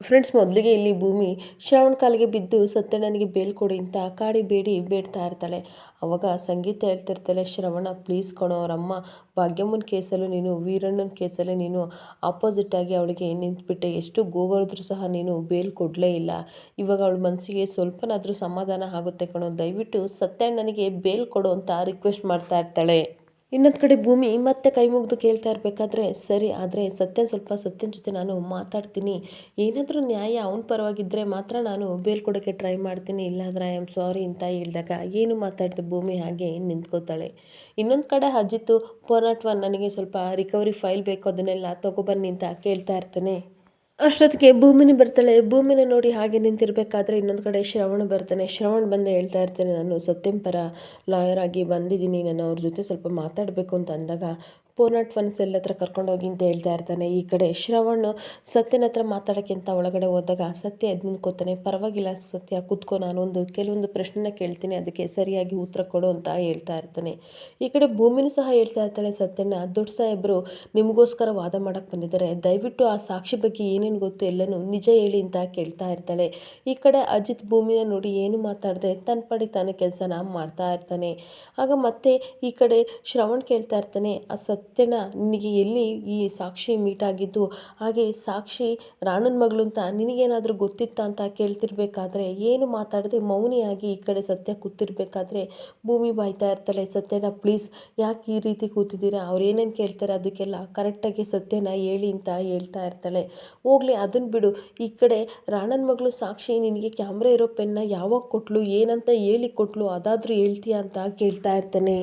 Friends, ಮೊದಲಿಗೆ ಇಲ್ಲಿ ಭೂಮಿ ಶ್ರಾವಣ ಕಾಲಿಗೆ ಬಿದ್ದು ಸತ್ಯಣ್ಣನಿಗೆ ಬೇಲ್ ಕೊಡಿ ಅಂತ ಕಾಡಿ ಬೇಡಿ ಬೇಡ್ತಾ ಇರ್ತಾಳೆ. ಅವಾಗ ಸಂಗೀತ ಹೇಳ್ತಿರ್ತಾಳೆ, ಶ್ರವಣ ಪ್ಲೀಸ್ ಕೊಣೋ, ಅವರಮ್ಮ ಭಾಗ್ಯಮ್ಮನ ಕೇಸಲ್ಲೂ ನೀನು, ವೀರಣ್ಣನ ಕೇಸಲ್ಲಿ ನೀನು ಆಪೋಸಿಟ್ ಆಗಿ ಅವಳಿಗೆ ನಿಂತುಬಿಟ್ಟೆ. ಎಷ್ಟು ಗೋಗೋದ್ರೂ ಸಹ ನೀನು ಬೇಲ್ ಕೊಡಲೇ ಇಲ್ಲ. ಇವಾಗ ಅವಳ ಮನಸ್ಸಿಗೆ ಸ್ವಲ್ಪನಾದರೂ ಸಮಾಧಾನ ಆಗುತ್ತೆ ಕಣೋ. ದಯವಿಟ್ಟು ಸತ್ಯಣ್ಣನಿಗೆ ಬೇಲ್ ಕೊಡು ಅಂತ ರಿಕ್ವೆಸ್ಟ್ ಮಾಡ್ತಾ ಇರ್ತಾಳೆ. ಇನ್ನೊಂದು ಕಡೆ ಭೂಮಿ ಮತ್ತೆ ಕೈ ಮುಗಿದು ಕೇಳ್ತಾ ಇರಬೇಕಾದ್ರೆ ಸರಿ, ಆದರೆ ಸತ್ಯ ಸ್ವಲ್ಪ ಸತ್ಯನ ಜೊತೆ ನಾನು ಮಾತಾಡ್ತೀನಿ. ಏನಾದರೂ ನ್ಯಾಯ ಅವನ ಪರವಾಗಿದ್ದರೆ ಮಾತ್ರ ನಾನು ಬೇಲ್ ಕೊಡೋಕ್ಕೆ ಟ್ರೈ ಮಾಡ್ತೀನಿ. ಇಲ್ಲಾಂದ್ರೆ ಐ ಆಮ್ ಸಾರಿ ಅಂತ ಹೇಳಿದಾಗ ಏನು ಮಾತಾಡ್ದೆ ಭೂಮಿ ಹಾಗೆ ನಿಂತ್ಕೋತಾಳೆ. ಇನ್ನೊಂದು ಕಡೆ ಅಜಿತ್ತು ಒನ್ ನನಗೆ ಸ್ವಲ್ಪ ರಿಕವರಿ ಫೈಲ್ ಬೇಕು, ಅದನ್ನೆಲ್ಲ ತೊಗೊಬನ್ನಿ ಅಂತ ಕೇಳ್ತಾ ಇರ್ತಾನೆ. ಅಷ್ಟೊತ್ತಿಗೆ ಭೂಮಿನಿ ಬರ್ತಾಳೆ. ಭೂಮಿನ ನೋಡಿ ಹಾಗೆ ನಿಂತಿರಬೇಕಾದ್ರೆ ಇನ್ನೊಂದು ಕಡೆ ಶ್ರವಣ ಬರ್ತಾನೆ. ಶ್ರವಣ್ ಬಂದು ಹೇಳ್ತಾ ಇರ್ತಾನೆ, ನಾನು ಸತ್ಯಂ ಪರ ಲಾಯರ್ ಆಗಿ ಬಂದಿದ್ದೀನಿ. ನಾನು ಅವ್ರ ಜೊತೆ ಸ್ವಲ್ಪ ಮಾತಾಡಬೇಕು ಅಂತ ಅಂದಾಗ ಪೋನಾಟ್ ಫನ್ಸ್ ಎಲ್ಲ ಹತ್ರ ಕರ್ಕೊಂಡೋಗಿ ಅಂತ ಹೇಳ್ತಾ ಇರ್ತಾನೆ. ಈ ಕಡೆ ಶ್ರವಣ್ ಸತ್ಯನ ಹತ್ರ ಮಾತಾಡೋಕ್ಕಿಂತ ಒಳಗಡೆ ಹೋದಾಗ, ಸತ್ಯ ಎದ್ದು ನಿಂತ್ಕೋತಾನೆ. ಪರವಾಗಿಲ್ಲ ಸತ್ಯ, ಕೂತ್ಕೋ ನಾನೊಂದು ಕೆಲವೊಂದು ಪ್ರಶ್ನೆನ ಕೇಳ್ತೀನಿ. ಅದಕ್ಕೆ ಸರಿಯಾಗಿ ಉತ್ತರ ಕೊಡು ಅಂತ ಹೇಳ್ತಾ ಇರ್ತಾನೆ. ಈ ಕಡೆ ಭೂಮಿನೂ ಸಹ ಹೇಳ್ತಾ ಇರ್ತಾಳೆ ಸತ್ಯನ ದೊಡ್ಡ ಸಾಹೇಬರು, ನಿಮಗೋಸ್ಕರ ವಾದ ಮಾಡೋಕ್ಕೆ ಬಂದಿದ್ದಾರೆ. ದಯವಿಟ್ಟು ಆ ಸಾಕ್ಷಿ ಬಗ್ಗೆ ಏನೇನು ಗೊತ್ತು ಎಲ್ಲನೂ ನಿಜ ಹೇಳಿ ಅಂತ ಕೇಳ್ತಾ ಇರ್ತಾಳೆ. ಈ ಕಡೆ ಅಜಿತ್ ಭೂಮಿನ ನೋಡಿ ಏನು ಮಾತಾಡದೆ, ತನ್ನ ಪಡಿ ತಾನು ಕೆಲಸನ ಮಾಡ್ತಾ ಇರ್ತಾನೆ. ಆಗ ಮತ್ತೆ ಈ ಕಡೆ ಶ್ರವಣ್ ಕೇಳ್ತಾ ಇರ್ತಾನೆ ಆ ಸತ್ಯ ಸತ್ಯನ ನಿನಗೆ ಎಲ್ಲಿ ಈ ಸಾಕ್ಷಿ ಮೀಟ್ ಆಗಿದ್ದು? ಹಾಗೆ ಸಾಕ್ಷಿ ರಾಣನ ಮಗಳು ಅಂತ ನಿನಗೇನಾದರೂ ಗೊತ್ತಿತ್ತಾ ಅಂತ ಕೇಳ್ತಿರ್ಬೇಕಾದ್ರೆ, ಏನು ಮಾತಾಡದೆ ಮೌನಿಯಾಗಿ ಈ ಕಡೆ ಸತ್ಯ ಕೂತಿರ್ಬೇಕಾದ್ರೆ ಭೂಮಿ ಬಾಯ್ತಾ ಇರ್ತಾಳೆ ಸತ್ಯನ ಪ್ಲೀಸ್ ಯಾಕೆ ಈ ರೀತಿ ಕೂತಿದ್ದೀರಾ? ಅವ್ರು ಏನೇನು ಕೇಳ್ತಾರೆ ಅದಕ್ಕೆಲ್ಲ ಕರೆಕ್ಟಾಗಿ ಸತ್ಯನ ಹೇಳಿ ಅಂತ ಹೇಳ್ತಾ ಇರ್ತಾಳೆ. ಹೋಗ್ಲಿ ಅದನ್ನು ಬಿಡು. ಈ ಕಡೆ ರಾಣನ ಮಗಳು ಸಾಕ್ಷಿ ನಿನಗೆ ಕ್ಯಾಮ್ರಾ ಇರೋ ಪೆನ್ನ ಯಾವಾಗ ಕೊಟ್ಲು, ಏನಂತ ಹೇಳಿ ಕೊಟ್ಲು, ಅದಾದರೂ ಹೇಳ್ತೀಯಾ ಅಂತ ಕೇಳ್ತಾ ಇರ್ತಾನೆ.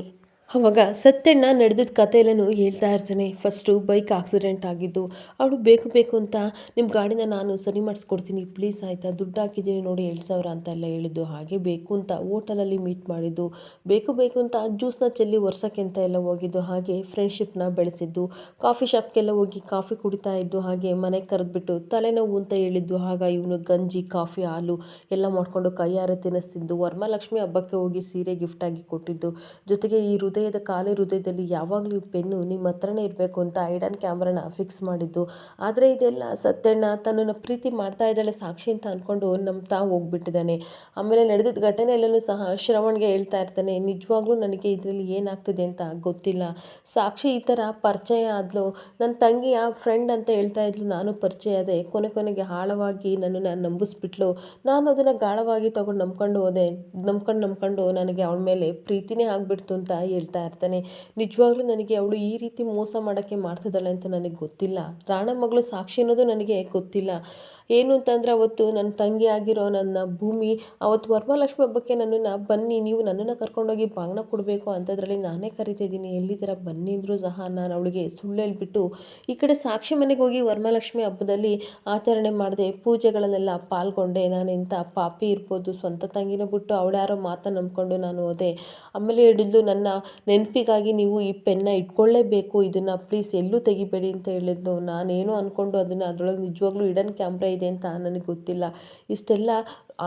ಅವಾಗ ಸತ್ಯಣ್ಣ ನಡೆದಿದ್ದ ಕಥೆಯಲ್ಲೂ ಹೇಳ್ತಾ ಇರ್ತಾನೆ. ಫಸ್ಟು ಬೈಕ್ ಆಕ್ಸಿಡೆಂಟ್ ಆಗಿದ್ದು, ಅವಳು ಬೇಕು ಬೇಕು ಅಂತ ನಿಮ್ಮ ಗಾಡಿನ ನಾನು ಸರಿ ಮಾಡಿಸ್ಕೊಡ್ತೀನಿ. ಪ್ಲೀಸ್ ಆಯಿತಾ, ದುಡ್ಡು ಹಾಕಿದ್ದೀನಿ ನೋಡಿ ಎರಡು ಸಾವಿರ ಅಂತ ಎಲ್ಲ ಹೇಳಿದ್ದು. ಹಾಗೆ ಬೇಕು ಅಂತ ಓಟಲಲ್ಲಿ ಮೀಟ್ ಮಾಡಿದ್ದು. ಬೇಕು ಬೇಕು ಅಂತ ಜ್ಯೂಸ್ನ ಚೆಲ್ಲಿ ಒರ್ಸೋಕ್ಕೆ ಅಂತ ಎಲ್ಲ ಹೋಗಿದ್ದು. ಹಾಗೆ ಫ್ರೆಂಡ್ಶಿಪ್ನ ಬೆಳೆಸಿದ್ದು. ಕಾಫಿ ಶಾಪ್ಗೆಲ್ಲ ಹೋಗಿ ಕಾಫಿ ಕುಡಿತಾ ಇದ್ದು, ಹಾಗೆ ಮನೆಗೆ ಕರೆದ್ಬಿಟ್ಟು ತಲೆನೋವು ಅಂತ ಹೇಳಿದ್ದು. ಆಗ ಇವನು ಗಂಜಿ ಕಾಫಿ ಹಾಲು ಎಲ್ಲ ಮಾಡಿಕೊಂಡು ಕೈಯಾರೆ ತಿನ್ನಿಸ್ತಿದ್ದು. ವರಮಹಾಲಕ್ಷ್ಮಿ ಹಬ್ಬಕ್ಕೆ ಹೋಗಿ ಸೀರೆ ಗಿಫ್ಟಾಗಿ ಕೊಟ್ಟಿದ್ದು. ಜೊತೆಗೆ ಈ ಹೃದಯದ ಖಾಲಿ ಹೃದಯದಲ್ಲಿ ಯಾವಾಗಲೂ ಪೆನ್ನು ನಿಮ್ಮ ಹತ್ರನೇ ಇರಬೇಕು ಅಂತ ಐಡನ್ ಕ್ಯಾಮ್ರಾನ ಫಿಕ್ಸ್ ಮಾಡಿದ್ದು. ಆದರೆ ಇದೆಲ್ಲ ಸತ್ಯಣ್ಣ ತನ್ನನ್ನು ಪ್ರೀತಿ ಮಾಡ್ತಾ ಇದ್ದಾಳೆ ಸಾಕ್ಷಿ ಅಂತ ಅಂದ್ಕೊಂಡು ನಂಬ್ತಾ ಹೋಗ್ಬಿಟ್ಟಿದ್ದಾನೆ. ಆಮೇಲೆ ನಡೆದಿದ್ದ ಘಟನೆಯಲ್ಲೂ ಸಹ ಶ್ರವಣ್ಗೆ ಹೇಳ್ತಾ ಇರ್ತಾನೆ, ನಿಜವಾಗ್ಲೂ ನನಗೆ ಇದರಲ್ಲಿ ಏನಾಗ್ತಿದೆ ಅಂತ ಗೊತ್ತಿಲ್ಲ. ಸಾಕ್ಷಿ ಈ ಥರ ಪರಿಚಯ ಆದಳು ನನ್ನ ತಂಗಿಯ ಫ್ರೆಂಡ್ ಅಂತ ಹೇಳ್ತಾ ಇದ್ಲು, ನಾನು ಪರಿಚಯ ಅದೇ ಕೊನೆ ಕೊನೆಗೆ ಆಳವಾಗಿ ನನ್ನನ್ನು ನಂಬಿಸ್ಬಿಟ್ಲು. ನಾನು ಅದನ್ನು ಗಾಳವಾಗಿ ತಗೊಂಡು ನಂಬ್ಕೊಂಡು ಹೋದೆ. ನಂಬ್ಕೊಂಡು ನಂಬ್ಕೊಂಡು ನನಗೆ ಅವಳ ಮೇಲೆ ಪ್ರೀತಿನೇ ಆಗಿಬಿಡ್ತು ಅಂತ ಹೇಳ್ತಾ ಇರ್ತಾನೆ, ನಿಜವಾಗ್ಲೂ ನನಗೆ ಅವಳು ಈ ರೀತಿ ಮೋಸ ಮಾಡೋಕ್ಕೆ ಮಾಡ್ತಿದ್ದಾಳೆ ಅಂತ ನನಗೆ ಗೊತ್ತಿಲ್ಲ. ರಾಣ ಮಗಳು ಸಾಕ್ಷಿ ಅನ್ನೋದು ನನಗೆ ಗೊತ್ತಿಲ್ಲ. ಏನು ಅಂತಂದರೆ ಅವತ್ತು ನನ್ನ ತಂಗಿ ಆಗಿರೋ ನನ್ನ ಭೂಮಿ, ಅವತ್ತು ವರಮಹಾಲಕ್ಷ್ಮಿ ಹಬ್ಬಕ್ಕೆ ನನ್ನನ್ನು ಬನ್ನಿ, ನೀವು ನನ್ನನ್ನು ಕರ್ಕೊಂಡೋಗಿ ಬಾಗಿನ ಕೊಡಬೇಕು ಅಂಥದ್ರಲ್ಲಿ ನಾನೇ ಕರಿತಿದ್ದೀನಿ. ಎಲ್ಲಿದ್ದೀರ? ಬನ್ನಿ ಅಂದರೂ ಸಹ ನಾನು ಅವಳಿಗೆ ಸುಳ್ಳು ಹೇಳಿಬಿಟ್ಟು ಈ ಕಡೆ ಸಾಕ್ಷಿ ಮನೆಗೆ ಹೋಗಿ ವರಮಹಾಲಕ್ಷ್ಮಿ ಹಬ್ಬದಲ್ಲಿ ಆಚರಣೆ ಮಾಡಿದೆ ಪೂಜೆಗಳಲ್ಲೆಲ್ಲ ಪಾಲ್ಗೊಂಡೆ. ನಾನು ಇಂಥ ಪಾಪಿ ಇರ್ಬೋದು. ಸ್ವಂತ ತಂಗಿನ ಬಿಟ್ಟು ಅವಳ್ಯಾರೋ ಮಾತನ್ನು ನಂಬ್ಕೊಂಡು ನಾನು ಹೋದೆ. ಆಮೇಲೆ ಹಿಡಿದು ನನ್ನ ನೆನಪಿಗಾಗಿ ನೀವು ಈ ಪೆನ್ನ ಇಟ್ಕೊಳ್ಳೇಬೇಕು. ಇದನ್ನು ಪ್ಲೀಸ್ ಎಲ್ಲೂ ತೆಗಿಬೇಡಿ ಅಂತ ಹೇಳಿದ್ಲು. ನಾನೇನು ಅಂದ್ಕೊಂಡು ಅದನ್ನು ಅದರೊಳಗೆ ನಿಜವಾಗ್ಲೂ ಇಡನ್ ಕ್ಯಾಮ್ರಾ ಇದೆ ಅಂತ ನನಗೆ ಗೊತ್ತಿಲ್ಲ. ಇಷ್ಟೆಲ್ಲ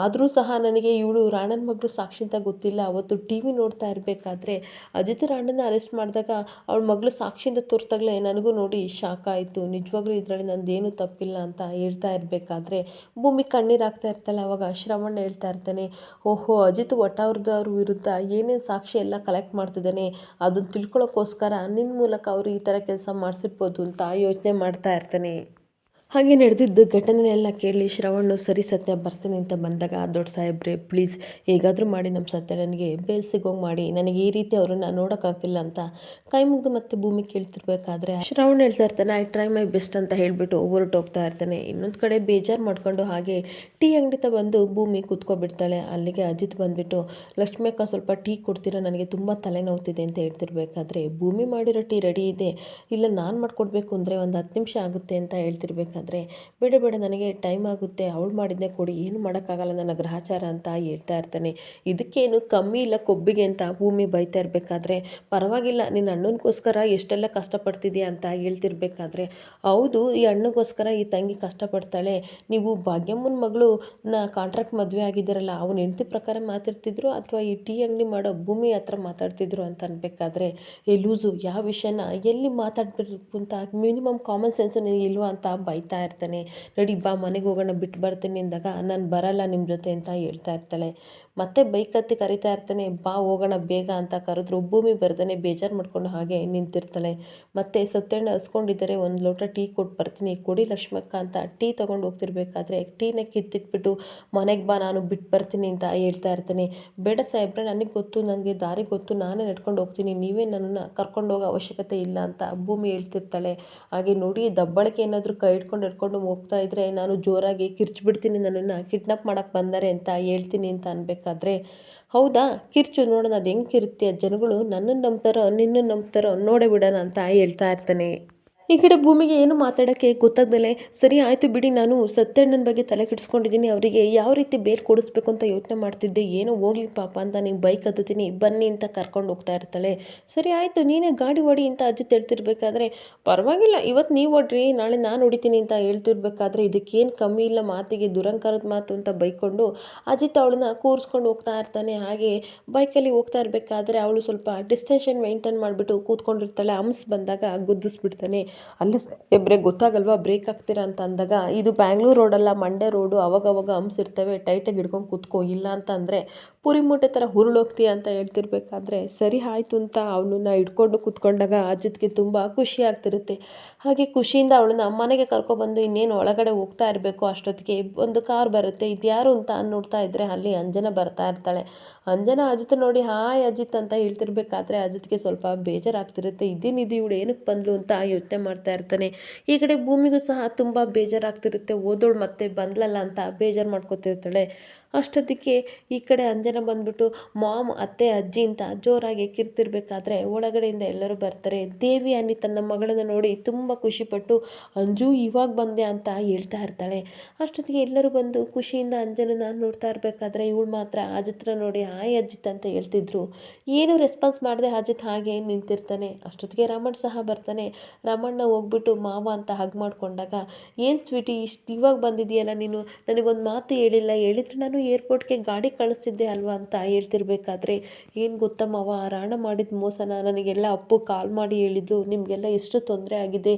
ಆದರೂ ಸಹ ನನಗೆ ಇವಳು ರಾಣನ ಮಗಳು ಸಾಕ್ಷಿ ಅಂತ ಗೊತ್ತಿಲ್ಲ. ಅವತ್ತು ಟಿ ವಿ ನೋಡ್ತಾ ಇರಬೇಕಾದ್ರೆ ಅಜಿತ್ ರಾಣನ ಅರೆಸ್ಟ್ ಮಾಡಿದಾಗ ಅವಳ ಮಗಳು ಸಾಕ್ಷಿ ಅಂತ ತೋರಿಸ್ದಾಗಲೇ ನನಗೂ ನೋಡಿ ಶಾಕ್ ಆಯಿತು. ನಿಜವಾಗ್ಲೂ ಇದರಲ್ಲಿ ನಂದೇನು ತಪ್ಪಿಲ್ಲ ಅಂತ ಹೇಳ್ತಾ ಇರಬೇಕಾದ್ರೆ ಭೂಮಿ ಕಣ್ಣೀರು ಆಗ್ತಾ ಇರ್ತಾಳೆ ಅವಾಗ ಶ್ರವಣ ಹೇಳ್ತಾ ಇರ್ತಾನೆ, ಓಹೋ, ಅಜಿತ್ ಒಟ್ಟಾವ್ರದವ್ರ ವಿರುದ್ಧ ಏನೇನು ಸಾಕ್ಷಿ ಎಲ್ಲ ಕಲೆಕ್ಟ್ ಮಾಡ್ತಿದ್ದಾನೆ? ಅದನ್ನು ತಿಳ್ಕೊಳ್ಳೋಕ್ಕೋಸ್ಕರ ನಿನ್ನ ಮೂಲಕ ಅವರು ಈ ಥರ ಕೆಲಸ ಮಾಡಿಸಿರ್ಬೋದು ಅಂತ ಯೋಚನೆ ಮಾಡ್ತಾ ಇರ್ತಾನೆ. ಹಾಗೆ ನಡೆದಿದ್ದ ಘಟನೆಯೆಲ್ಲ ಕೇಳಿ ಶ್ರವಣ್ಣು ಸರಿ ಸತ್ಯ, ಬರ್ತೀನಿ ಅಂತ ಬಂದಾಗ ದೊಡ್ಡ ಸಾಹೇಬ್ರೆ ಪ್ಲೀಸ್ ಹೇಗಾದರೂ ಮಾಡಿ ನಮ್ಮ ಸತ್ಯ ನನಗೆ ಬೇಲ್ ಸಿಗೋಂಗೆ ಮಾಡಿ. ನನಗೆ ಈ ರೀತಿ ಅವ್ರನ್ನ ನೋಡೋಕ್ಕಾಗ್ತಿಲ್ಲ ಅಂತ ಕೈ ಮುಗಿದು ಮತ್ತೆ ಭೂಮಿ ಕೇಳ್ತಿರ್ಬೇಕಾದ್ರೆ ಶ್ರವಣ್ ಹೇಳ್ತಾ ಇರ್ತಾನೆ ಐ ಟ್ರೈ ಮೈ ಬೆಸ್ಟ್ ಅಂತ ಹೇಳಿಬಿಟ್ಟು ಹೊರಟೋಗ್ತಾ ಇರ್ತಾನೆ. ಇನ್ನೊಂದು ಕಡೆ ಬೇಜಾರು ಮಾಡಿಕೊಂಡು ಹಾಗೆ ಟೀ ಅಂಗಡಿ ಬಂದು ಭೂಮಿ ಕೂತ್ಕೊಬಿಡ್ತಾಳೆ. ಅಲ್ಲಿಗೆ ಅಜಿತ್ ಬಂದುಬಿಟ್ಟು, ಲಕ್ಷ್ಮಿ ಅಕ್ಕ ಸ್ವಲ್ಪ ಟೀ ಕೊಡ್ತೀರಾ? ನನಗೆ ತುಂಬ ತಲೆನೋವ್ತಿದೆ ಅಂತ ಹೇಳ್ತಿರ್ಬೇಕಾದ್ರೆ ಭೂಮಿ ಮಾಡಿರೋ ಟೀ ರೆಡಿ ಇದೆ. ಇಲ್ಲ ನಾನು ಮಾಡಿಕೊಡ್ಬೇಕು ಅಂದರೆ ಒಂದು ಹತ್ತು ನಿಮಿಷ ಆಗುತ್ತೆ ಅಂತ ಹೇಳ್ತಿರ್ಬೇಕಾದ್ರೆ ಹೇಳ್ತಿರ್ಬೇಕಾದ್ರೆ ಬೇಡ ಬೇಡ, ನನಗೆ ಟೈಮ್ ಆಗುತ್ತೆ, ಅವಳು ಮಾಡಿದ್ದೆ ಕೊಡಿ, ಏನು ಮಾಡೋಕ್ಕಾಗಲ್ಲ, ನನ್ನ ಗ್ರಹಚಾರ ಅಂತ ಹೇಳ್ತಾ ಇರ್ತಾನೆ. ಇದಕ್ಕೇನು ಕಮ್ಮಿ ಇಲ್ಲ ಕೊಬ್ಬಿಗೆ ಅಂತ ಭೂಮಿ ಬೈತಾ ಇರಬೇಕಾದ್ರೆ, ಪರವಾಗಿಲ್ಲ, ನಿನ್ನ ಅಣ್ಣನಿಗೋಸ್ಕರ ಎಷ್ಟೆಲ್ಲ ಕಷ್ಟಪಡ್ತಿದ್ಯಾ ಅಂತ ಹೇಳ್ತಿರ್ಬೇಕಾದ್ರೆ, ಹೌದು, ಈ ಅಣ್ಣಗೋಸ್ಕರ ಈ ತಂಗಿ ಕಷ್ಟಪಡ್ತಾಳೆ. ನೀವು ಭಾಗ್ಯಮ್ಮನ ಮಗಳು, ನ ಕಾಂಟ್ರಾಕ್ಟ್ ಮದುವೆ ಆಗಿದ್ದೀರಲ್ಲ, ಅವನ ಹೆಂಡತಿ ಪ್ರಕಾರ ಮಾತಾಡ್ತಿದ್ರು ಅಥವಾ ಈ ಟೀ ಅಂಗಡಿ ಮಾಡೋ ಭೂಮಿ ಹತ್ರ ಮಾತಾಡ್ತಿದ್ರು ಅಂತ ಅನ್ಬೇಕಾದ್ರೆ ಈ ಲೂಸು, ಯಾವ ವಿಷಯನ ಎಲ್ಲಿ ಮಾತಾಡ್ಬೇಕು ಅಂತ, ಮಿನಿಮಮ್ ಕಾಮನ್ ಸೆನ್ಸ್ ಇಲ್ವಾ ಅಂತ ಬೈತಾ ಇರ್ತಾನೆ, ನಡಿ ಬಾ, ಮನೆಗೆ ಹೋಗೋಣ ಬಿಟ್ಟು ಬರ್ತೀನಿ ಅಂದಾಗ ನಾನು ಬರಲ್ಲ ನಿಮ್ಮ ಜೊತೆ ಅಂತ ಹೇಳ್ತಾ ಇರ್ತಾಳೆ. ಮತ್ತೆ ಬೈಕ್ ಹತ್ತಿ ಕರಿತಾ ಇರ್ತಾನೆ, ಬಾ, ಹೋಗೋಣ, ಬೇಗ ಅಂತ ಕರೆದ್ರು. ಭೂಮಿ ಬರ್ತಾನೆ ಬೇಜಾರು ಮಾಡ್ಕೊಂಡು ಹಾಗೆ ನಿಂತಿರ್ತಾಳೆ. ಮತ್ತೆ ಸತ್ಯಣ್ಣ ಹಸ್ಕೊಂಡಿದ್ದಾರೆ, ಒಂದು ಲೋಟ ಟೀ ಕೊಟ್ಟು ಬರ್ತೀನಿ, ಕೊಡಿ ಲಕ್ಷ್ಮಕ್ಕ ಅಂತ ಟೀ ತೊಗೊಂಡು ಹೋಗ್ತಿರ್ಬೇಕಾದ್ರೆ, ಟೀನ ಕಿತ್ತಿಟ್ಬಿಟ್ಟು, ಮನೆಗೆ ಬಾ, ನಾನು ಬಿಟ್ಟು ಬರ್ತೀನಿ ಅಂತ ಹೇಳ್ತಾ ಇರ್ತಾನೆ. ಬೇಡ ಸಾಹೇಬ್ರೆ, ನನಗೆ ಗೊತ್ತು ನನಗೆ ದಾರಿ ಗೊತ್ತು, ನಾನೇ ನಡ್ಕೊಂಡು ಹೋಗ್ತೀನಿ, ನೀವೇ ನನ್ನನ್ನು ಕರ್ಕೊಂಡು ಹೋಗೋ ಅವಶ್ಯಕತೆ ಇಲ್ಲ ಅಂತ ಭೂಮಿ ಹೇಳ್ತಿರ್ತಾಳೆ. ಹಾಗೆ ನೋಡಿ, ದಬ್ಬಳಿಕೆ ಏನಾದರೂ ಕೈ ಹಿಡ್ಕೊಂಡು ಹೋಗ್ತಾ ಇದ್ದರೆ ನಾನು ಜೋರಾಗಿ ಕಿರ್ಚ್ಬಿಡ್ತೀನಿ, ನನ್ನನ್ನು ಕಿಡ್ನಾಪ್ ಮಾಡೋಕ್ಕೆ ಬಂದಾರೆ ಅಂತ ಹೇಳ್ತೀನಿ ಅಂತ ಅನ್ಬೇಕಾದ್ರೆ, ಹೌದಾ? ಕಿರ್ಚು ನೋಡೋಣ, ಅದು ಹೆಂಗೆ ಕಿರುತ್ತೆ? ಜನಗಳು ನನ್ನನ್ನು ನಂಬ್ತಾರೋ, ನಿನ್ನನ್ನು ನಂಬ್ತಾರೋ ನೋಡೇ ಬಿಡೋಣ ಅಂತ ಹೇಳ್ತಾ ಇರ್ತಾನೆ. ಈ ಕಡೆ ಭೂಮಿಗೆ ಏನು ಮಾತಾಡೋಕ್ಕೆ ಗೊತ್ತಾಗ್ದಲೆ, ಸರಿ ಆಯಿತು ಬಿಡಿ, ನಾನು ಸತ್ಯಣ್ಣನ ಬಗ್ಗೆ ತಲೆ ಕೆಡಿಸ್ಕೊಂಡಿದ್ದೀನಿ, ಅವರಿಗೆ ಯಾವ ರೀತಿ ಬೇಲ್ ಕೊಡಿಸ್ಬೇಕು ಅಂತ ಯೋಚನೆ ಮಾಡ್ತಿದ್ದೆ, ಏನೋ ಹೋಗ್ಲಿ ಪಾಪ ಅಂತ ನೀನು ಬೈಕ್ ಹತ್ತುತ್ತೀನಿ, ಬನ್ನಿ ಅಂತ ಕರ್ಕೊಂಡು ಹೋಗ್ತಾ ಇರ್ತಾಳೆ. ಸರಿ ಆಯಿತು, ನೀನೇ ಗಾಡಿ ಹೊಡಿ ಅಂತ ಅಜ್ಜಿ ಹೇಳ್ತಿರ್ಬೇಕಾದ್ರೆ, ಪರವಾಗಿಲ್ಲ, ಇವತ್ತು ನೀವು ಹೊಡ್ರಿ ನಾಳೆ ನಾನು ಹೊಡಿತೀನಿ ಅಂತ ಹೇಳ್ತಿರ್ಬೇಕಾದ್ರೆ ಇದಕ್ಕೇನು ಕಮ್ಮಿ ಇಲ್ಲ, ಮಾತಿಗೆ ದುರಂಕಾರದ ಮಾತು ಅಂತ ಬೈಕೊಂಡು ಅಜಿತ್ ಅವಳನ್ನ ಕೂರಿಸ್ಕೊಂಡು ಹೋಗ್ತಾ ಇರ್ತಾನೆ. ಹಾಗೆ ಬೈಕಲ್ಲಿ ಹೋಗ್ತಾ ಇರಬೇಕಾದ್ರೆ ಅವಳು ಸ್ವಲ್ಪ ಡಿಸ್ಟೆನ್ಷನ್ ಮೇಂಟೈನ್ ಮಾಡಿಬಿಟ್ಟು ಕೂತ್ಕೊಂಡಿರ್ತಾಳೆ ಹಂಪ್ಸ್ ಬಂದಾಗ ಗುದ್ದಿಸ್ಬಿಡ್ತಾನೆ. ಅಲ್ಲೇ ಇಬ್ಬರೇ ಗೊತ್ತಾಗಲ್ವಾ? ಬ್ರೇಕ್ ಆಗ್ತೀರಾ ಅಂತ ಅಂದಾಗ, ಇದು ಬ್ಯಾಂಗ್ಳೂರು ರೋಡಲ್ಲ, ಮಂಡ್ಯ ರೋಡು, ಅವಾಗವಾಗ ಹಂಪ್ಸ್ ಇರ್ತವೆ ಟೈಟಾಗಿ ಹಿಡ್ಕೊಂಡು ಕೂತ್ಕೋ, ಇಲ್ಲ ಅಂತ ಅಂದರೆ, ಪುರಿ ಮೂಟೆ ಥರ ಹುರುಳೋಗ್ತೀಯ ಅಂತ ಹೇಳ್ತಿರ್ಬೇಕಾದ್ರೆ, ಸರಿ ಆಯಿತು ಅಂತ ಅವನನ್ನ ಹಿಡ್ಕೊಂಡು ಕೂತ್ಕೊಂಡಾಗ ಅಜಿತ್ಗೆ ತುಂಬ ಖುಷಿ ಆಗ್ತಿರುತ್ತೆ. ಹಾಗೆ ಖುಷಿಯಿಂದ ಅವಳನ್ನ ಮನೆಗೆ ಕರ್ಕೊಬಂದು ಇನ್ನೇನು ಒಳಗಡೆ ಹೋಗ್ತಾ ಇರಬೇಕು ಅಷ್ಟೊತ್ತಿಗೆ, ಒಂದು ಕಾರ್ ಬರುತ್ತೆ ಇದು ಯಾರು ಅಂತ ನೋಡ್ತಾ ಇದ್ದರೆ ಅಲ್ಲಿ ಅಂಜನ ಬರ್ತಾ ಇರ್ತಾಳೆ. ಅಂಜನ, ಅಜಿತ್ ನೋಡಿ, ಹಾಯ್ ಅಜಿತ್ ಅಂತ ಹೇಳ್ತಿರ್ಬೇಕಾದ್ರೆ, ಅಜಿತ್ಗೆ ಸ್ವಲ್ಪ ಬೇಜಾರಾಗ್ತಿರುತ್ತೆ. ಇದೇನಿದು ಇವಳು ಏನಕ್ಕೆ ಬಂದ್ಲು ಅಂತ ಯೋಚನೆ ಮಾಡ್ತಾ ಇರ್ತಾನೆ. ಈ ಕಡೆ ಭೂಮಿಗೂ ಸಹ ತುಂಬ ಬೇಜಾರಾಗ್ತಿರುತ್ತೆ. ಓದೋಳು ಮತ್ತೆ ಬಂದ್ಲಲ್ಲ ಅಂತ ಬೇಜಾರು ಮಾಡ್ಕೊತಿರ್ತಾಳೆ. ಅಷ್ಟೊತ್ತಿಗೆ ಈ ಕಡೆ ಅಂಜನ ಬಂದ್ಬಿಟ್ಟು, ಮಾಮ್, ಅತ್ತೆ, ಅಜ್ಜಿ ಅಂತ ಜೋರಾಗಿ ಕಿರ್ತಿರ್ಬೇಕಾದ್ರೆ ಒಳಗಡೆಯಿಂದ ಎಲ್ಲರೂ ಬರ್ತಾರೆ. ದೇವಿ, ಅನ್ನಿ ತನ್ನ ಮಗಳನ್ನು ನೋಡಿ ತುಂಬ ಖುಷಿಪಟ್ಟು, ಅಂಜು, ಇವಾಗ ಬಂದೆ ಅಂತ ಹೇಳ್ತಾ ಇರ್ತಾಳೆ. ಅಷ್ಟೊತ್ತಿಗೆ ಎಲ್ಲರೂ ಬಂದು ಖುಷಿಯಿಂದ ಅಂಜನನ್ನ ನೋಡ್ತಾ ಇರಬೇಕಾದ್ರೆ ಇವಳು ಮಾತ್ರ ಅಜಿತ್ರ ನೋಡಿ, ಹಾಯ್ ಅಜ್ಜಿತ್ ಅಂತ ಹೇಳ್ತಿದ್ರು. ಏನು ರೆಸ್ಪಾನ್ಸ್ ಮಾಡಿದೆ ಅಜಿತ್ ಹಾಗೆ ನಿಂತಿರ್ತಾನೆ. ಅಷ್ಟೊತ್ತಿಗೆ ರಾಮಣ್ಣ ಸಹ ಬರ್ತಾನೆ. ರಾಮಣ್ಣ ಹೋಗ್ಬಿಟ್ಟು, ಮಾವ ಅಂತ ಹಗ್ ಮಾಡ್ಕೊಂಡಾಗ, ಏನು ಸ್ವೀಟಿ, ಇಷ್ಟು ಇವಾಗ ಬಂದಿದೆಯಲ್ಲ ನೀನು? ನನಗೊಂದು ಮಾತು ಹೇಳಿಲ್ಲ. ಹೇಳಿದ್ರೆ ನಾನು ಏರ್ಪೋರ್ಟ್ಗೆ ಗಾಡಿ ಕಳಿಸ್ತಿದ್ದೆ ಅಲ್ವಾ ಅಂತ ಹೇಳ್ತಿರ್ಬೇಕಾದ್ರೆ, ಏನು ಗೊತ್ತಾ ಮಾವ ರಾಣ ಮಾಡಿದ ಮೋಸನ ನನಗೆಲ್ಲ ಅಪ್ಪು ಕಾಲ್ ಮಾಡಿ ಹೇಳಿದ್ದು, ನಿಮಗೆಲ್ಲ ಎಷ್ಟು ತೊಂದರೆ ಆಗಿದೆ,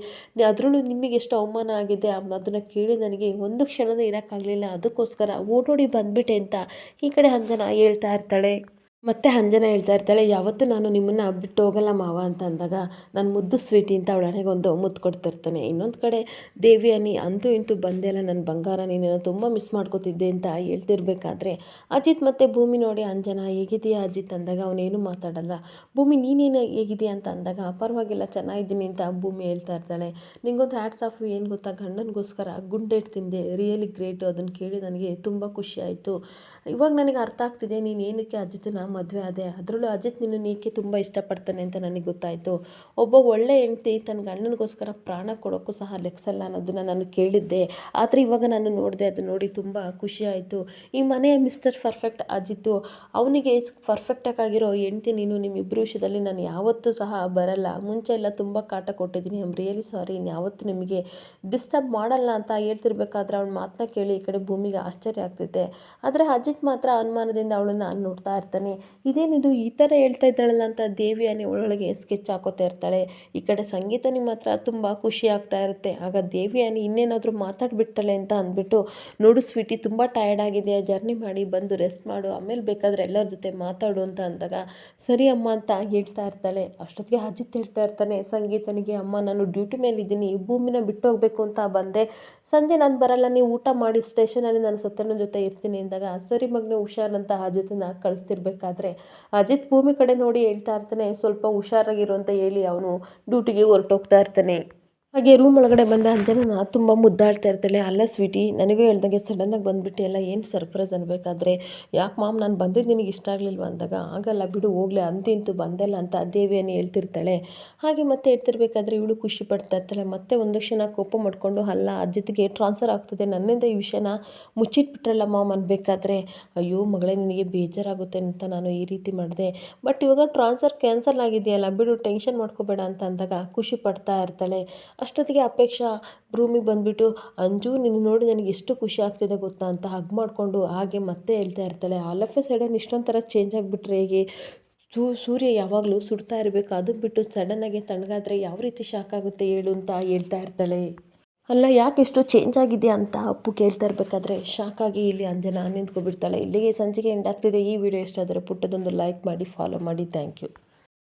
ಅದರಲ್ಲೂ ನಿಮಗೆ ಎಷ್ಟು ಅವಮಾನ ಆಗಿದೆ ಅದನ್ನು ಕೇಳಿ ನನಗೆ ಒಂದು ಕ್ಷಣದ ಇರೋಕ್ಕಾಗಲಿಲ್ಲ, ಅದಕ್ಕೋಸ್ಕರ ಓಡೋಡಿ ಬಂದ್ಬಿಟ್ಟೆ ಅಂತ ಈ ಕಡೆ ಅಂಜನ ಹೇಳ್ತಾ ಇರ್ತಾಳೆ. ಮತ್ತೆ ಅಂಜನ ಹೇಳ್ತಾ ಇರ್ತಾಳೆ, ಯಾವತ್ತೂ ನಾನು ನಿಮ್ಮನ್ನು ಬಿಟ್ಟು ಹೋಗಲ್ಲ ಮಾವ ಅಂತ ಅಂದಾಗ ನಾನು ಮುದ್ದು ಸ್ವೀಟಿ ಅಂತ ಅವಳ ಮುತ್ತು ಕೊಡ್ತಿರ್ತಾನೆ. ಇನ್ನೊಂದು ಕಡೆ, ದೇವಿ ಅನಿ ಅಂತೂ ಇಂತೂ ಬಂದೆಲ್ಲ ನನ್ನ ಬಂಗಾರ ನೀನು ತುಂಬ ಮಿಸ್ ಮಾಡ್ಕೋತಿದ್ದೆ ಅಂತ ಹೇಳ್ತಿರ್ಬೇಕಾದ್ರೆ, ಅಜಿತ್ ಮತ್ತು ಭೂಮಿ ನೋಡಿ ಅಂಜನ ಹೇಗಿದೆಯಾ? ಅಜಿತ್ ಅಂದಾಗ, ಅವನೇನು ಮಾತಾಡಲ್ಲ. ಭೂಮಿ, ನೀನೇನು ಹೇಗಿದೆಯಾ? ಅಂತ ಅಂದಾಗ ಪರವಾಗಿಲ್ಲ, ಚೆನ್ನಾಗಿದ್ದೀನಿ ಅಂತ ಭೂಮಿ ಹೇಳ್ತಾ ಇರ್ತಾಳೆ. ನಿಂಗೊಂದು ಹ್ಯಾಟ್ಸ್ ಆಫ್ ಏನು ಗೊತ್ತಾ? ಗಂಡನಿಗೋಸ್ಕರ ಗುಂಡೇಟ್ ತಿಂದೆ ರಿಯಲಿ ಗ್ರೇಟು ಅದನ್ನು ಕೇಳಿ ನನಗೆ ತುಂಬ ಖುಷಿ ಆಯಿತು. ಇವಾಗ ನನಗೆ ಅರ್ಥ ಆಗ್ತಿದೆ, ನೀನು ಏನಕ್ಕೆ ಅಜಿತನ ಮದುವೆ ಆದೆ. ಅದರಲ್ಲೂ ಅಜಿತ್ ನಿನ್ನನ್ನು ನೀಕೆ ತುಂಬ ಇಷ್ಟಪಡ್ತಾನೆ ಅಂತ ನನಗೆ ಗೊತ್ತಾಯಿತು. ಒಬ್ಬ ಒಳ್ಳೆ ಹೆಂಡ್ತಿ ತನ್ನ ಗಂಡನಿಗೋಸ್ಕರ ಪ್ರಾಣ ಕೊಡೋಕ್ಕೂ ಸಹ ಲೆಕ್ಸಲ್ಲ ಅನ್ನೋದನ್ನು ನಾನು ಕೇಳಿದ್ದೆ. ಆದರೆ ಇವಾಗ ನಾನು ನೋಡಿದೆ, ಅದು ನೋಡಿ ತುಂಬ ಆಯಿತು. ಈ ಮನೆಯ ಮಿಸ್ಟರ್ ಪರ್ಫೆಕ್ಟ್ ಅಜಿತ್ತು, ಅವನಿಗೆ ಪರ್ಫೆಕ್ಟಾಗಿರೋ ಹೆಂಡ್ತಿ ನೀನು ನಿಮ್ಮಿಬ್ಬರು ವಿಷಯದಲ್ಲಿ ನಾನು ಯಾವತ್ತೂ ಸಹ ಬರಲ್ಲ. ಮುಂಚೆ ಎಲ್ಲ ತುಂಬ ಕಾಟ ಕೊಟ್ಟಿದ್ದೀನಿ. ಐಮ್ ರಿಯಲಿ ಸಾರಿ ಯಾವತ್ತೂ ನಿಮಗೆ ಡಿಸ್ಟರ್ಬ್ ಮಾಡಲ್ಲ ಅಂತ ಹೇಳ್ತಿರ್ಬೇಕಾದ್ರೆ ಅವಳ ಮಾತನ್ನ ಕೇಳಿ ಈ ಕಡೆ ಭೂಮಿಗೆ ಆಶ್ಚರ್ಯ ಆಗ್ತೈತೆ ಆದರೆ ಅಜಿತ್ ಮಾತ್ರ ಅನುಮಾನದಿಂದ ಅವಳನ್ನು ನೋಡ್ತಾ ಇರ್ತಾನೆ. ಇದೇನಿದು ಈ ಥರ ಹೇಳ್ತಾ ಇದ್ದಾಳಲ್ಲ ಅಂತ ದೇವಿಯಾನಿ ಒಳಗೆ ಸ್ಕೆಚ್ ಹಾಕೋತಾ ಇರ್ತಾಳೆ. ಈ ಕಡೆ ಸಂಗೀತನಿ ಮಾತ್ರ ತುಂಬ ಖುಷಿ ಆಗ್ತಾ ಇರುತ್ತೆ. ಆಗ ದೇವಿಯಾನಿ ಇನ್ನೇನಾದರೂ ಮಾತಾಡ್ಬಿಡ್ತಾಳೆ ಅಂತ ಅಂದ್ಬಿಟ್ಟು, ನೋಡು ಸ್ವೀಟಿ ತುಂಬ ಟಯರ್ಡ್ ಆಗಿದೆ ಜರ್ನಿ ಮಾಡಿ ಬಂದು ರೆಸ್ಟ್ ಮಾಡು, ಆಮೇಲೆ ಬೇಕಾದರೆ ಎಲ್ಲರ ಜೊತೆ ಮಾತಾಡು ಅಂತ ಅಂದಾಗ, ಸರಿ ಅಮ್ಮ ಅಂತ ಹೇಳ್ತಾ ಇರ್ತಾಳೆ. ಅಷ್ಟೊತ್ತಿಗೆ ಅಜಿತ್ ಹೇಳ್ತಾ ಇರ್ತಾನೆ, ಸಂಗೀತನಿಗೆ, ಅಮ್ಮ, ನಾನು ಡ್ಯೂಟಿ ಮೇಲೆ ಇದ್ದೀನಿ, ಭೂಮಿನ ಬಿಟ್ಟು ಹೋಗಬೇಕು ಅಂತ ಬಂದೆ. ಸಂಜೆ ನಾನು ಬರಲ್ಲ, ನೀವು ಊಟ ಮಾಡಿ ಸ್ಟೇಷನಲ್ಲಿ ನಾನು ಸತ್ಯನ ಜೊತೆ ಇರ್ತೀನಿ ಅಂದಾಗ, ಸರಿ ಮಗನೇ ಹುಷಾರಂತ ಅಜಿತನ ಕಳಿಸ್ತಿರ್ಬೇಕಾದ್ರೆ ಅಜಿತ್ ಭೂಮಿ ಕಡೆ ನೋಡಿ ಹೇಳ್ತಾ ಇರ್ತಾನೆ ಸ್ವಲ್ಪ ಹುಷಾರಾಗಿರು ಅಂತ ಹೇಳಿ ಅವನು ಡ್ಯೂಟಿಗೆ ಹೊರಟೋಗ್ತಾ ಇರ್ತಾನೆ. ಹಾಗೆ ರೂಮ್ ಒಳಗಡೆ ಬಂದ ಅಂಜನನ ತುಂಬ ಮುದ್ದಾಡ್ತಾ ಇರ್ತಾಳೆ. ಅಲ್ಲ ಸ್ವೀಟಿ ನನಗೂ ಹೇಳ್ದಂಗೆ ಸಡನ್ನಾಗಿ ಬಂದುಬಿಟ್ಟು ಎಲ್ಲ ಏನು ಸರ್ಪ್ರೈಸ್ ಅನ್ಬೇಕಾದ್ರೆ? ಯಾಕೆ ಮಾಮ್, ನಾನು ಬಂದಿದ್ದು ನಿನಗೆ ಇಷ್ಟ ಆಗಲಿಲ್ವ? ಅಂದಾಗ, ಆಗಲ್ಲ ಬಿಡು, ಹೋಗ್ಲಿ, ಅಂತಿಂತು, ಬಂದಲ್ಲ ಅಂತ ದೇವಿಯನ್ನು ಹೇಳ್ತಿರ್ತಾಳೆ. ಹಾಗೆ ಮತ್ತೆ ಹೇಳ್ತಿರ್ಬೇಕಾದ್ರೆ ಇವಳು ಖುಷಿ ಪಡ್ತಾ ಇರ್ತಾಳೆ. ಮತ್ತೆ ಒಂದು ಕ್ಷಣ ಕೋಪ ಮಾಡಿಕೊಂಡು, ಅಲ್ಲ ಅಜ್ಜಿತಿಗೆ ಟ್ರಾನ್ಸ್ಫರ್ ಆಗ್ತದೆ. ನನ್ನಿಂದ ಈ ವಿಷಯನ ಮುಚ್ಚಿಟ್ಬಿಟ್ರಲ್ಲ ಮಾಮ್ ಅನ್ಬೇಕಾದ್ರೆ? ಅಯ್ಯೋ, ಮಗಳೇ, ನಿನಗೆ ಬೇಜಾರಾಗುತ್ತೆ ಅಂತ ನಾನು ಈ ರೀತಿ ಮಾಡಿದೆ. ಬಟ್ ಇವಾಗ ಟ್ರಾನ್ಸ್ಫರ್ ಕ್ಯಾನ್ಸಲ್ ಆಗಿದೆಯಲ್ಲ, ಬಿಡು ಟೆನ್ಷನ್ ಮಾಡ್ಕೋಬೇಡ ಅಂತ ಅಂದಾಗ ಖುಷಿ ಪಡ್ತಾ ಇರ್ತಾಳೆ. ಅಷ್ಟೊತ್ತಿಗೆ ಅಪೇಕ್ಷಾ ರೂಮಿಗೆ ಬಂದುಬಿಟ್ಟು, ಅಂಜು, ನಿನ್ನ ನೋಡಿ ನನಗೆ ಎಷ್ಟು ಖುಷಿ ಆಗ್ತಿದೆ ಗೊತ್ತಾ? ಅಂತ ಹಗ್ ಮಾಡಿಕೊಂಡು ಹಾಗೆ ಮತ್ತೆ ಹೇಳ್ತಾ ಇರ್ತಾಳೆ. ಆಲ್ ಆಫ್ ಎ ಸಡನ್ ಇಷ್ಟೊಂದು ಥರ ಚೇಂಜ್ ಆಗಿಬಿಟ್ರೆ ಹೇಗೆ? ಸೂರ್ಯ ಯಾವಾಗಲೂ ಸುಡ್ತಾ ಇರಬೇಕು. ಅದು ಬಿಟ್ಟು ಸಡನ್ನಾಗಿ ತಣ್ಣಗಾದರೆ ಯಾವ ರೀತಿ ಶಾಕ್ ಆಗುತ್ತೆ ಹೇಳು ಅಂತ ಹೇಳ್ತಾ ಇರ್ತಾಳೆ. ಅಲ್ಲ, ಯಾಕೆ ಎಷ್ಟು ಚೇಂಜ್ ಆಗಿದೆ ಅಂತ ಅಪ್ಪು ಕೇಳ್ತಾ ಇರಬೇಕಾದ್ರೆ ಶಾಕ್ ಆಗಿ ಇಲ್ಲಿ ಅಂಜನಾ ನಿಂತ್ಕೊಬಿಡ್ತಾಳೆ ಇಲ್ಲಿಗೆ ಸಂಜೆಗೆ ಎಂಡ್ ಆಗ್ತಿದೆ. ಈ ವಿಡಿಯೋ ಇಷ್ಟ ಪುಟ್ಟದೊಂದು ಲೈಕ್ ಮಾಡಿ ಫಾಲೋ ಮಾಡಿ. Thank you